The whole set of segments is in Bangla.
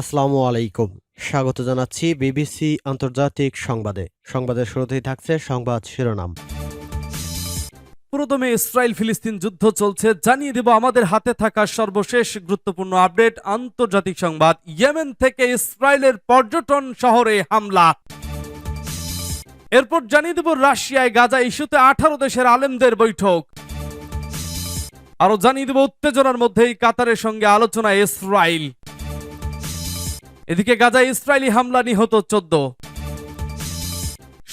আসসালামু আলাইকুম। স্বাগত জানাচ্ছি বিবিসি আন্তর্জাতিক সংবাদে। সংবাদের শুরুতেই থাকছে সংবাদ শিরোনাম। প্রথমে ইসরায়েল ফিলিস্তিন যুদ্ধ চলছে, জানিয়ে দেব আমাদের হাতে থাকা সর্বশেষ গুরুত্বপূর্ণ আপডেট, আন্তর্জাতিক সংবাদ। ইয়েমেন থেকে ইসরায়েলের পর্যটন শহরে হামলা। এরপর জানিয়ে দেব রাশিয়ায় গাজা ইস্যুতে আঠারো দেশের আলেমদের বৈঠক। আরও জানিয়ে দেব উত্তেজনার মধ্যেই কাতারের সঙ্গে আলোচনায় ইসরায়েল। এদিকে গাজায় ইসরায়েলি হামলা নিহত চোদ্দ।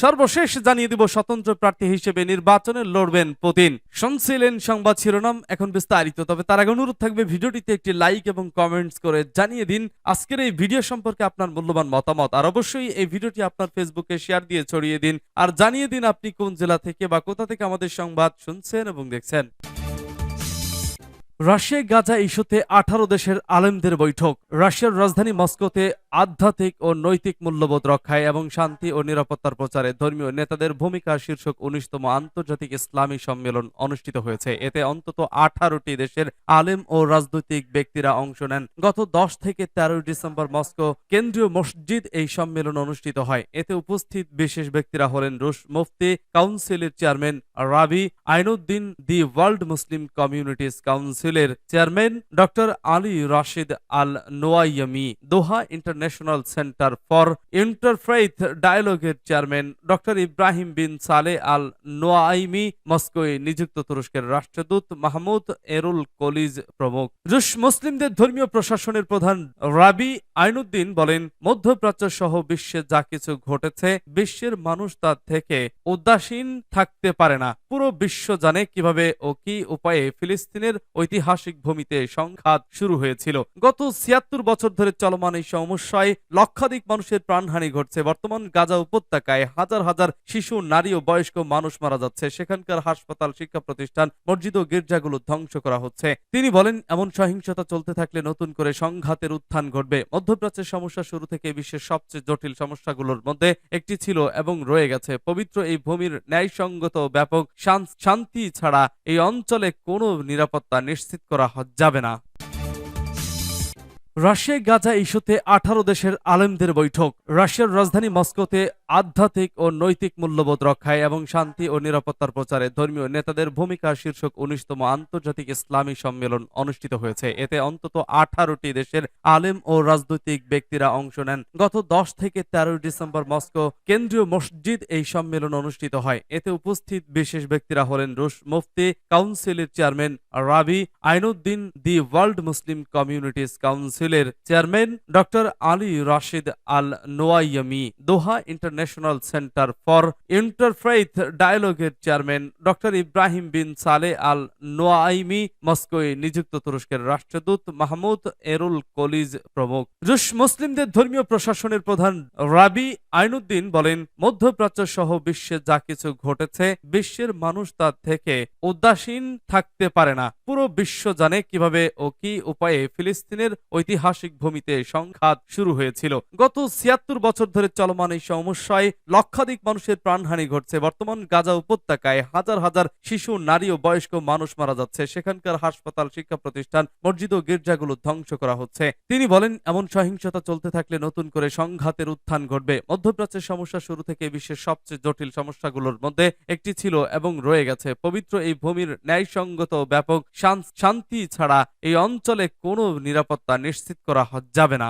সর্বশেষ জানিয়ে দিব স্বতন্ত্র প্রার্থী হিসেবে নির্বাচনে লড়বেন পুতিন। শুনছিলেন সংবাদ শিরোনাম, এখন বিস্তারিত। তবে তার আগে অনুরোধ থাকবে ভিডিওটিতে একটি লাইক এবং কমেন্টস করে জানিয়ে দিন আজকের এই ভিডিও সম্পর্কে আপনার মূল্যবান মতামত। আর অবশ্যই এই ভিডিওটি আপনার ফেসবুকে শেয়ার দিয়ে ছড়িয়ে দিন। আর জানিয়ে দিন আপনি কোন জেলা থেকে বা কোথা থেকে আমাদের সংবাদ শুনছেন এবং দেখছেন। রাশিয়ায় গাজা ইস্যুতে আঠারো দেশের আলেমদের বৈঠক। রাশিয়ার রাজধানী মস্কোতে আধ্যাত্মিক ও নৈতিক মূল্যবোধ রক্ষায় এবং শান্তি ও নিরাপত্তার প্রচারে ধর্মীয় নেতাদের ভূমিকা শীর্ষক উনিশতম আন্তর্জাতিক ইসলামী সম্মেলন অনুষ্ঠিত হয়েছে। এতে অন্তত আঠারোটি দেশের আলেম ও রাজনৈতিক ব্যক্তিরা অংশ নেন। গত দশ থেকে তেরোই ডিসেম্বর মস্কো কেন্দ্রীয় মসজিদ এই সম্মেলন অনুষ্ঠিত হয়। এতে উপস্থিত বিশেষ ব্যক্তিরা হলেন রুশ মুফতি, কাউন্সিলের চেয়ারম্যান রাবি আইনুদ্দিন দি ওয়ার্ল্ড মুসলিম কমিউনিটিস কাউন্সিলের chairman doctor Ali Rashid Al Nuaimi Doha International Centre for interfaith ডায়ালগের chairman doctor Ibrahim bin Saleh Al Nuaimi মস্কোয় নিযুক্ত তুরস্কের রাষ্ট্রদূত মাহমুদ এরুল কলিজ প্রমুখ। রুশ মুসলিমদের ধর্মীয় প্রশাসনের প্রধান রাবি আইনুদ্দিন বলেন, মধ্যপ্রাচ্য সহ বিশ্বে যা কিছু ঘটেছে, বিশ্বের মানুষ তার থেকে উদাসীন থাকতে পারে না। পুরো বিশ্ব জানে কীভাবে ও কি উপায়ে ফিলিস্তিনের ঐতিহাসিক ভূমিতে সংঘাত শুরু হয়েছিল। গত ছিয়াত্তর বছর ধরে চলমান এই সমস্যায় লক্ষাধিক মানুষের প্রাণহানি ঘটছে। বর্তমান গাজা উপত্যকায় হাজার হাজার শিশু, নারী ও বয়স্ক মানুষ মারা যাচ্ছে। সেখানকার হাসপাতাল, শিক্ষা প্রতিষ্ঠান, মসজিদ ও গির্জাগুলো ধ্বংস করা হচ্ছে। তিনি বলেন, এমন সহিংসতা চলতে থাকলে নতুন করে সংঘাতের উত্থান ঘটবে। মধ্যপ্রাচ্যের সমস্যা শুরু থেকে বিশ্বের সবচেয়ে জটিল সমস্যাগুলোর মধ্যে একটি ছিল এবং রয়ে গেছে। পবিত্র এই ভূমির ন্যায়সঙ্গত ব্যাপক শান্তি ছাড়া এই অঞ্চলে কোনো নিরাপত্তা নিশ্চিত করা যাবে না। রাশিয়ায় গাজা ইস্যুতে আঠারো দেশের আলেমদের বৈঠক। রাশিয়ার রাজধানী মস্কোতে আধ্যাত্মিক ও নৈতিক মূল্যবোধ রক্ষায় এবং শান্তি ও নিরাপত্তার প্রচারে ধর্মীয় নেতাদের ভূমিকা শীর্ষক উনিশতম আন্তর্জাতিক ইসলামী সম্মেলন অনুষ্ঠিত হয়েছে। এতে অন্তত আঠারোটি দেশের আলেম ও রাজনৈতিক ব্যক্তিরা অংশ নেন। গত দশ থেকে তেরোই ডিসেম্বর মস্কো কেন্দ্রীয় মসজিদ এই সম্মেলন অনুষ্ঠিত হয়। এতে উপস্থিত বিশেষ ব্যক্তিরা হলেন রুশ মুফতি, কাউন্সিলের চেয়ারম্যান, রাবি আইনুদ্দিন দি ওয়ার্ল্ড মুসলিম কমিউনিটিস কাউন্সিলের chairman doctor Ali Rashid Al Nuaimi Doha International Centre for interfaith ডায়ালগের chairman doctor Ibrahim bin Saleh Al Nuaimi মস্কোয় নিযুক্ত তুরস্কের রাষ্ট্রদূত মাহমুদ এরুল কলিজ প্রমুখ। রুশ মুসলিমদের ধর্মীয় প্রশাসনের প্রধান রাবি আইনুদ্দিন বলেন, মধ্যপ্রাচ্য সহ বিশ্বে যা কিছু ঘটেছে, বিশ্বের মানুষ তার থেকে উদাসীন থাকতে পারে না। পুরো বিশ্ব জানে কীভাবে ও কি উপায়ে ফিলিস্তিনের ঐতিহাসিক ভূমিতে সংঘাত শুরু হয়েছিল। গত ছিয়াত্তর বছর ধরে চলমান এই সমস্যায় লক্ষাধিক মানুষের প্রাণহানি ঘটছে। বর্তমান গাজা উপত্যকায় হাজার হাজার শিশু, নারী ও বয়স্ক মানুষ মারা যাচ্ছে। সেখানকার হাসপাতাল শিক্ষা প্রতিষ্ঠান মসজিদ ও গির্জাগুলো ধ্বংস করা হচ্ছে। তিনি বলেন, এমন সহিংসতা চলতে থাকলে নতুন করে সংঘাতের উত্থান ঘটবে। মধ্যপ্রাচ্যের সমস্যা শুরু থেকে বিশ্বের সবচেয়ে জটিল সমস্যাগুলোর মধ্যে একটি ছিল এবং রয়ে গেছে। পবিত্র এই ভূমির ন্যায়সঙ্গত ব্যাপক শান্তি ছাড়া এই অঞ্চলে কোনো নিরাপত্তা নিশ্চিত করা যাবে না।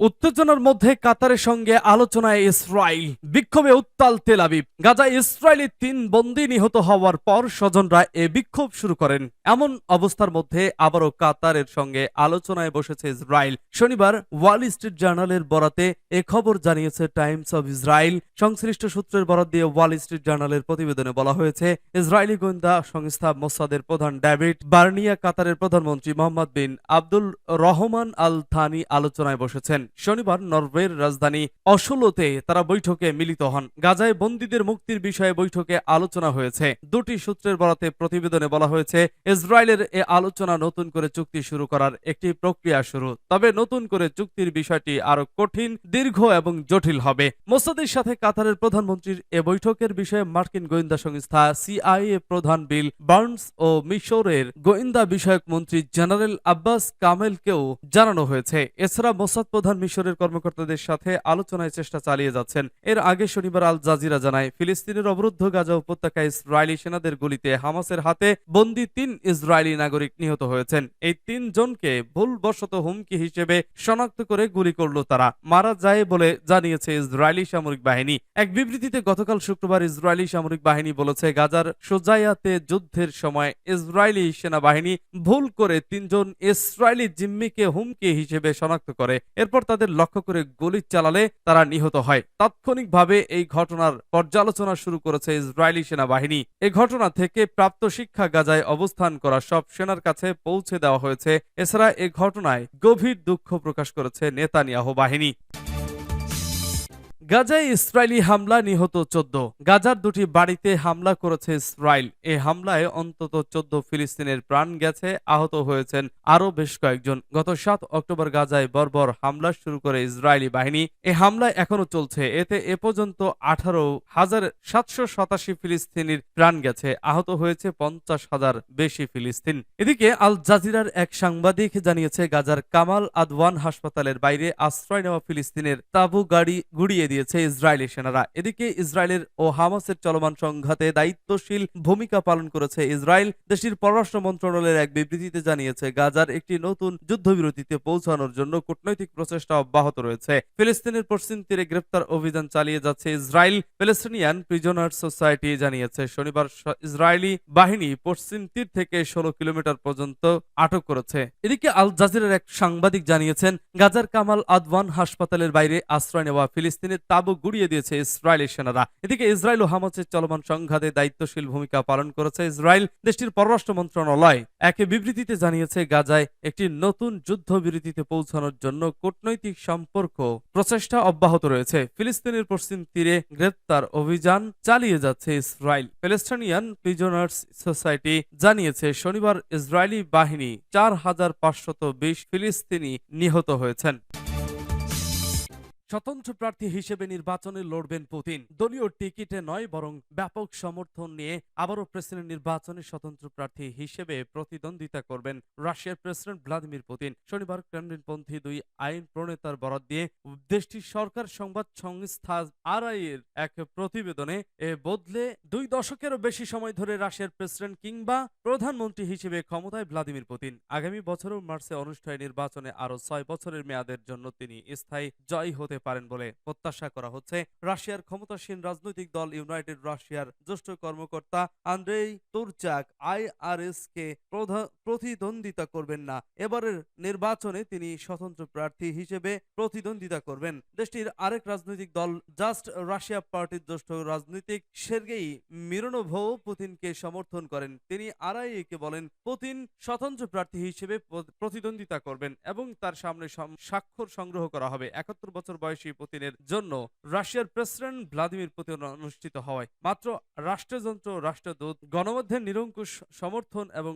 উত্তেজনার মধ্যে কাতারের সঙ্গে আলোচনায় ইসরায়েল। বিক্ষোভে উত্তাল তেল আবিব। গাজা ইসরায়েলি তিন বন্দী নিহত হওয়ার পর স্বজনরা এ বিক্ষোভ শুরু করেন। এমন অবস্থার মধ্যে আবারও কাতারের সঙ্গে আলোচনায় বসেছে ইসরায়েল। শনিবার ওয়াল স্ট্রিট জার্নালের বরাতে এ খবর জানিয়েছে টাইমস অব ইসরায়েল। সংশ্লিষ্ট সূত্রের বরাত দিয়ে ওয়াল স্ট্রিট জার্নালের প্রতিবেদনে বলা হয়েছে, ইসরায়েলি গোয়েন্দা সংস্থা মোসাদের প্রধান ডেভিড বার্নিয়া কাতারের প্রধানমন্ত্রী Mohammed bin Abdul Rahman Al Thani আলোচনায় বসেছেন। শনিবার নরওয়ের রাজধানী অসলোতে তারা বৈঠকে মিলিত হন। গাজায় বন্দীদের মুক্তির বিষয়ে বৈঠকে আলোচনা হয়েছে। দুটি সূত্রের বরাতে প্রতিবেদনে বলা হয়েছে, ইসরায়েলের এ আলোচনা নতুন করে চুক্তি শুরু করার একটি প্রক্রিয়া শুরু। তবে নতুন করে চুক্তির বিষয়টি আরও কঠিন, দীর্ঘ এবং জটিল হবে। মোসাদের সাথে কাতারের প্রধানমন্ত্রীর এ বৈঠকের বিষয়ে মার্কিন গোয়েন্দা সংস্থা সিআইএ প্রধান বিল বার্নস ও মিশরের গোয়েন্দা বিষয়ক মন্ত্রী জেনারেল আব্বাস কামেলকেও জানানো হয়েছে। এছাড়া মোসাদ প্রধান মিশরের কর্মকর্তাদের সাথে আলোচনায় চেষ্টা চালিয়ে যাচ্ছেন। এর আগে শনিবার আল জাজিরা জানায়, ফিলিস্তিনের অবরুদ্ধ গাজা উপত্যকায় ইসরায়েলি সেনাদের গুলিতে হামাসের হাতে বন্দী তিন ইসরায়েলি নাগরিক নিহত হয়েছেন। এই তিন জনকে ভুলবশত হুমকি হিসেবে শনাক্ত করে গুলি করল তারা। মারা যায় বলে জানিয়েছে ইসরায়েলি সামরিক বাহিনী। এক বিবৃতিতে গতকাল শুক্রবার ইসরায়েলি সামরিক বাহিনী বলেছে, গাজার সোজাইয়াতে যুদ্ধের সময় ইসরায়েলি সেনাবাহিনী ভুল করে তিনজন ইসরায়েলি জিম্মিকে হুমকি হিসেবে শনাক্ত করে। এরপর তাদের লক্ষ্য করে গুলি চালালে তারা নিহত হয়। তাৎক্ষণিকভাবে এই ঘটনার পর্যালোচনা শুরু করেছে ইসরায়েলি সেনাবাহিনী। এ ঘটনা থেকে প্রাপ্ত শিক্ষা গাজায় অবস্থান করা সব সেনার কাছে পৌঁছে দেওয়া হয়েছে। এছাড়া এ ঘটনায় গভীর দুঃখ প্রকাশ করেছে নেতানিয়াহ বাহিনী। গাজায় ইসরায়েলি হামলা নিহত চোদ্দ। গাজার দুটি বাড়িতে হামলা করেছে ইসরায়েল। এ হামলায় অন্তত চোদ্দ ফিলিস্তিনের প্রাণ গেছে, আহত হয়েছেন আরও বেশ কয়েকজন। গত সাত অক্টোবর গাজায় বর্বর হামলা শুরু করে ইসরায়েলি বাহিনী। এ হামলা এখনও চলছে। এতে এ পর্যন্ত আঠারো হাজার সাতশো সাতাশি ফিলিস্তিনির প্রাণ গেছে, আহত হয়েছে পঞ্চাশ হাজার বেশি ফিলিস্তিন। এদিকে আল জাজিরার এক সাংবাদিক জানিয়েছে, গাজার কামাল আদওয়ান হাসপাতালের বাইরে আশ্রয় নেওয়া ফিলিস্তিনের তাবু গাড়ি গুড়িয়ে দিয়েছে ইসরায়েলি সেনারা। এদিকে ইসরায়েলের ও হামাসের চলমান সংঘাতে দায়িত্বশীল ভূমিকা পালন করেছে ইসরায়েল। দেশটির পররাষ্ট্র মন্ত্রণালয়ের এক বিবৃতিতে জানিয়েছে, গাজার একটি নতুন যুদ্ধবিরতিতে পৌঁছানোর জন্য কূটনৈতিক প্রচেষ্টা অব্যাহত রয়েছে। ফিলিস্তিনের পশ্চিম তীরে গ্রেপ্তার অভিযান চালিয়ে যাচ্ছে ইসরায়েল। প্যালেস্টিনিয়ান প্রিজনার্স সোসাইটি জানিয়েছে, শনিবার ইসরায়েলি বাহিনী পশ্চিম তীর থেকে ষোলো কিলোমিটার পর্যন্ত আটক করেছে। এদিকে আল জাজিরার এক সাংবাদিক জানিয়েছেন, গাজার কামাল আদওয়ান হাসপাতালের বাইরে আশ্রয় নেওয়া ফিলিস্তিনের তাবু গুড়িয়ে দিয়েছে ইসরায়েলি সেনারা। এদিকে ইসরায়েল ও হামাসের চলমান সংঘাতে দায়িত্বশীল ভূমিকা পালন করেছে ইসরায়েল, দেশটির পররাষ্ট্র মন্ত্রণালয়। এক বিবৃতিতে জানিয়েছে, গাজায় একটি নতুন যুদ্ধবিরতিতে পৌঁছানোর জন্য কূটনৈতিক সম্পর্ক প্রচেষ্টা অব্যাহত রয়েছে। ফিলিস্তিনের পশ্চিম তীরে গ্রেপ্তার অভিযান চালিয়ে যাচ্ছে ইসরায়েল। প্যালেস্টাইনিয়ান প্রিজনার্স সোসাইটি জানিয়েছে, শনিবার ইসরায়েলি বাহিনী চার হাজার পাঁচশত বিশ ফিলিস্তিনি নিহত হয়েছেন। স্বতন্ত্র প্রার্থী হিসেবে নির্বাচনে লড়বেন পুতিন। দলীয় টিকিটে নয়, বরং ব্যাপক সমর্থন নিয়ে আবারও প্রেসিডেন্ট নির্বাচনে স্বতন্ত্র প্রার্থী হিসেবে প্রতিদ্বন্দ্বিতা করবেন রাশিয়ার প্রেসিডেন্ট ভ্লাদিমির পুতিন। শনিবার ক্রেমলিনপন্থী দুই আইন প্রণেতার বরাদ দিয়ে দেশটির সরকার সংবাদ সংস্থা আরআই এর এক প্রতিবেদনে এ বদলে দুই দশকেরও বেশি সময় ধরে রাশিয়ার প্রেসিডেন্ট কিংবা প্রধানমন্ত্রী হিসেবে ক্ষমতায় ভ্লাদিমির পুতিন। আগামী বছরের মার্চে অনুষ্ঠেয় নির্বাচনে আরও ছয় বছরের মেয়াদের জন্য তিনি স্থায়ী জয়ী হতে পারেন বলে প্রত্যাশা করা হচ্ছে। রাশিয়ার ক্ষমতাসীন রাজনৈতিক দল ইউনাইটেড রাশিয়ার জ্যেষ্ঠ কর্মকর্তা আন্দ্রেই তুরচাক আইআরএস কে প্রতিদ্বন্দ্বিতা করবেন না। এবারের নির্বাচনে তিনি স্বতন্ত্র প্রার্থী হিসেবে প্রতিদ্বন্দ্বিতা করবেন। দেশটির আরেক রাজনৈতিক দল জাস্ট রাশিয়া পার্টির জ্যেষ্ঠ রাজনৈতিক সের্গেই মিরোনোভও পুতিনকে সমর্থন করেন। তিনি আরআইএকে বলেন, পুতিন স্বতন্ত্র প্রার্থী হিসেবে প্রতিদ্বন্দ্বিতা করবেন এবং তার সামনে সম- স্বাক্ষর সংগ্রহ করা হবে। একাত্তর বছর বয়সী পুতিনের জন্য রাশিয়ার প্রেসিডেন্ট ভ্লাদিমির পুতিন অনুষ্ঠিত হয়। মাত্র রাষ্ট্রযন্ত্র, রাষ্ট্রদূত গণমাধ্যমের নিরঙ্কুশ সমর্থন এবং